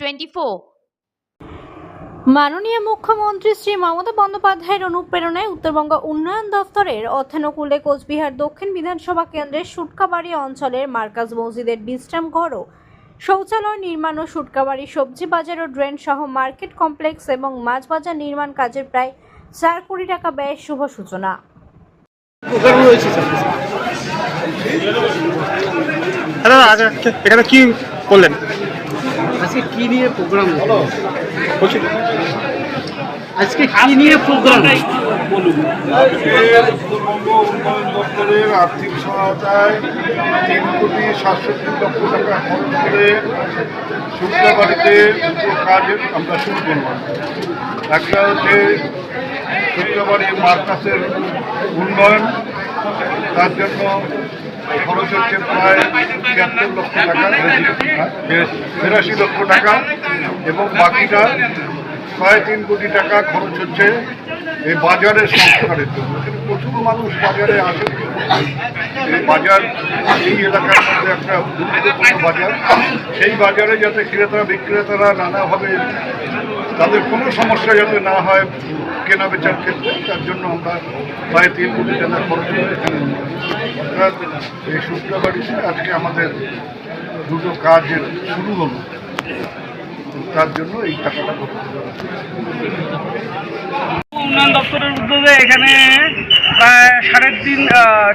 Twenty four মাননীয় মুখ্যমন্ত্রী শ্রী মমতা বন্দ্যোপাধ্যায়ের অনুপ্রেরণায় উত্তরবঙ্গ উন্নয়ন দফতরের অর্থানুকূলে কোচবিহার দক্ষিণ বিধানসভা কেন্দ্রের সুটকাবাড়ি অঞ্চলের মার্কাজ মসজিদের বিশ্রাম ঘর ও শৌচালয় নির্মাণ ও সুটকাবাড়ি সবজি বাজার ও ড্রেন সহ মার্কেট কমপ্লেক্স এবং মাছ বাজার নির্মাণ কাজের প্রায় চার কোটি টাকা ব্যয়ের শুভ সূচনা। দাদা আচ্ছা এখানে কি করলেন? কি নিয়ে প্রোগ্রাম আজকে কি নিয়ে প্রোগ্রাম উত্তরবঙ্গ উন্নয়ন দপ্তরের আর্থিক সহায়তায় তিন কোটি সাতষট্টি লক্ষ টাকা খরচ করে শুক্রবাড়িতে দুটো আমরা শুরু করলাম একটা হচ্ছে শুক্রবাড়ির মার্কাসের উন্নয়ন তার জন্য খরচ হচ্ছে প্রায় ছিয়াত্তর লক্ষ টাকা বিরাশি লক্ষ টাকা এবং বাকিটা প্রায় তিন কোটি টাকা খরচ হচ্ছে এই বাজারের সংস্কারের জন্য। প্রচুর মানুষ বাজারে আসে। এই বাজার এই এলাকার মধ্যে একটা গুরুত্বপূর্ণ বাজার। সেই বাজারে যাতে ক্রেতা বিক্রেতারা নানাভাবে তাদের কোনো সমস্যা যাতে না হয় কেনা বেচার ক্ষেত্রে তার জন্য আমরা প্রায় তিন কোটি টাকা খরচ করে এখানে এই শুক্রবাড়িতে আজকে আমাদের দুটো কাজের শুরু হলো। তার জন্য এই টাকাটা। উন্নয়ন দপ্তরের উদ্যোগে এখানে প্রায় সাড়ে তিন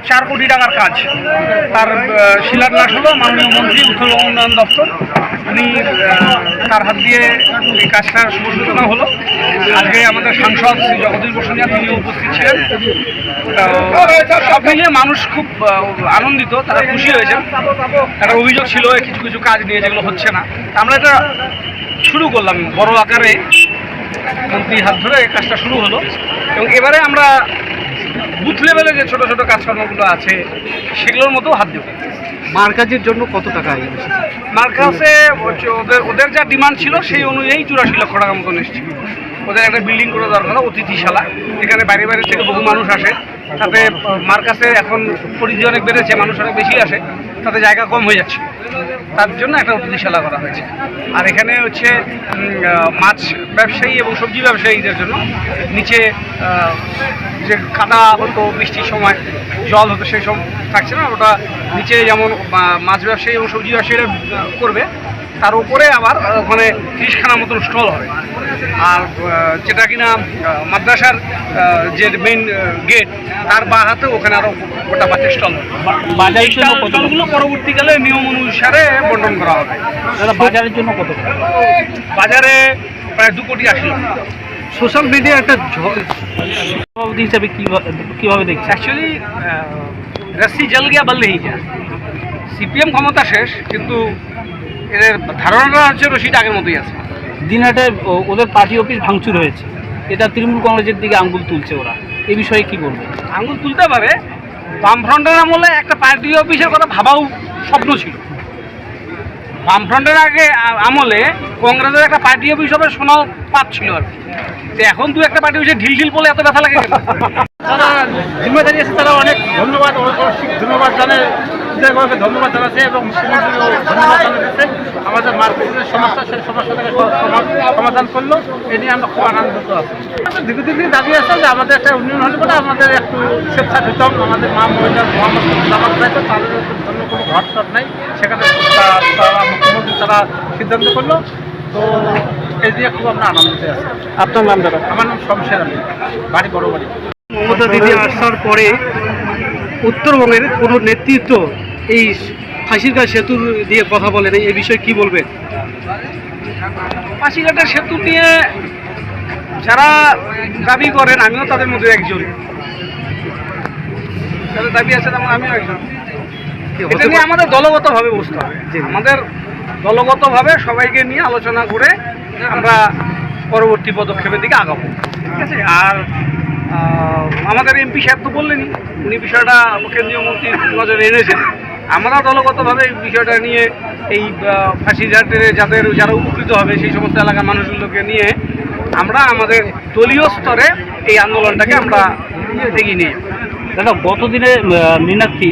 চার কোটি টাকার কাজ। তার শিলান্যাস হলো মাননীয় মন্ত্রী উত্তরবঙ্গ উন্নয়ন দপ্তর। উনি তার হাত দিয়ে এই কাজটার শুভ সূচনা হলো। আজকে আমাদের সাংসদ শ্রী জগদীশ বসুনিয়া তিনি উপস্থিত ছিলেন। সব মিলিয়ে মানুষ খুব আনন্দিত, তারা খুশি হয়েছেন। একটা অভিযোগ ছিল কিছু কিছু কাজ নিয়ে যেগুলো হচ্ছে না। আমরা এটা শুরু করলাম বড় আকারে। মন্ত্রী হাত ধরে কাজটা শুরু হলো। এবং এবারে আমরা বুথ লেভেলে যে ছোট ছোট কাজকর্মগুলো আছে, সেগুলোর মতো হাত দেবো মার্কাজের জন্য কত টাকা মার্কাজে ওদের ওদের যা ডিমান্ড ছিল সেই অনুযায়ী চুরাশি লক্ষ টাকা মতন এসেছিল। ওদের একটা বিল্ডিং করে দরকার, অতিথিশালা। এখানে বাইরে বাইরে থেকে বহু মানুষ আসে। তাতে মার্কাসে এখন পরিধি অনেক বেড়েছে, মানুষ অনেক বেশি আসে তাতে জায়গা কম হয়ে যাচ্ছে। তার জন্য একটা অতিথিশালা করা হয়েছে। আর এখানে হচ্ছে মাছ ব্যবসায়ী এবং সবজি ব্যবসায়ীদের জন্য নিচে যে কাদা হতো, বৃষ্টির সময় জল হতো, সেই সব থাকছে না, ওটা নিচে যেমন মাছ ব্যবসায়ী এবং সবজি ব্যবসায়ীরা করবে তার উপরে আবার ওখানে তিরিশখানা মতন স্টল হবে। আর যেটা কিনা মাদ্রাসার যে মেইন গেট তার বা হাতে ওখানে আরও গোটা পাঁচের স্টল বাজারের জন্য কত স্টলগুলো পরবর্তীকালে নিয়ম অনুসারে বন্টন করা হবে। বাজারের জন্য কত বাজারে প্রায় দু কোটি আশি সোশ্যাল মিডিয়া একটা সভাপতি হিসাবে কীভাবে কীভাবে দেখছে অ্যাকচুয়ালি রস্সি জল গিয়া বল নেই যা। সিপিএম ক্ষমতা শেষ কিন্তু এদের ধারণাটা হচ্ছে রশিদ আগের মতোই আছে। দিনহাটে ও- ওদের পার্টি অফিস ভাঙচুর হয়েছে। এটা তৃণমূল কংগ্রেসের দিকে আঙ্গুল তুলছে ওরা। এই বিষয়ে কি বলবে আঙ্গুল তুলতে পারে। বামফ্রন্টের আমলে একটা পার্টি অফিসের কথা ভাবাও স্বপ্ন ছিল। বামফ্রন্টের আগে আমলে কংগ্রেসের একটা পার্টি অফিস হবে শোনাও পাচ্ছিল আর কি। তো এখন দু একটা পার্টি অফিসে ঢিল ঢিল বলে এত ব্যথা লাগে কেন? যারা জিম্মেদারি আছে তারা অনেক ধন্যবাদ ধন্যবাদ জানায় বিধায়ককে ধন্যবাদ জানাচ্ছে এবং মুখ্যমন্ত্রীও ধন্যবাদ জানাচ্ছে। আমাদের মার্কেটের সমস্যা সেই সমস্যা থেকে সমাধান- সমাধান করল। এ নিয়ে আমরা খুব আনন্দিত আছি। দীর্ঘদিন থেকে দাবি আছে যে আমাদের একটা উন্নয়ন হলে পরে আমাদের একটু স্বেচ্ছায় হইতাম আমাদের মা মহিলার মোহাম্মদ জামাত রাখতো তাদের জন্য কোনো ঘর টর নাই। সেখানে তারা মুখ্যমন্ত্রী তারা সিদ্ধান্ত করল। তো এই দিয়ে খুব আমরা আনন্দিত আছি। আপনার নাম দাদা? আমার নাম শমশের আলী। বাড়ি বড় বাড়ি মমতা দিদি আসার পরে উত্তরবঙ্গের কোনো নেতৃত্ব এই ফাঁসির গাছ সেতু দিয়ে কথা বলেন এই বিষয়ে কি বলবেন? পাশিঘাটের সেতু নিয়ে যারা দাবি করেন আমিও তাদের মধ্যে একজন। যাদের দাবি আছে তেমন আমিও একজন। এটা নিয়ে আমাদের দলগতভাবে বসতে হবে। আমাদের দলগতভাবে সবাইকে নিয়ে আলোচনা করে আমরা পরবর্তী পদক্ষেপের দিকে আগাবো। ঠিক আছে? আর আমাদের এমপি সাহেব তো বললেনই উনি বিষয়টা কেন্দ্রীয় মন্ত্রীর নজরে এনেছেন আমরা দলগতভাবে এই বিষয়টা নিয়ে এই ফাঁসি যাদের যাদের যারা উপকৃত হবে সেই সমস্ত এলাকার মানুষগুলোকে নিয়ে আমরা আমাদের দলীয় স্তরে এই আন্দোলনটাকে আমরা এগিয়ে নিয়ে। দাদা, গতদিনে মীনাক্ষী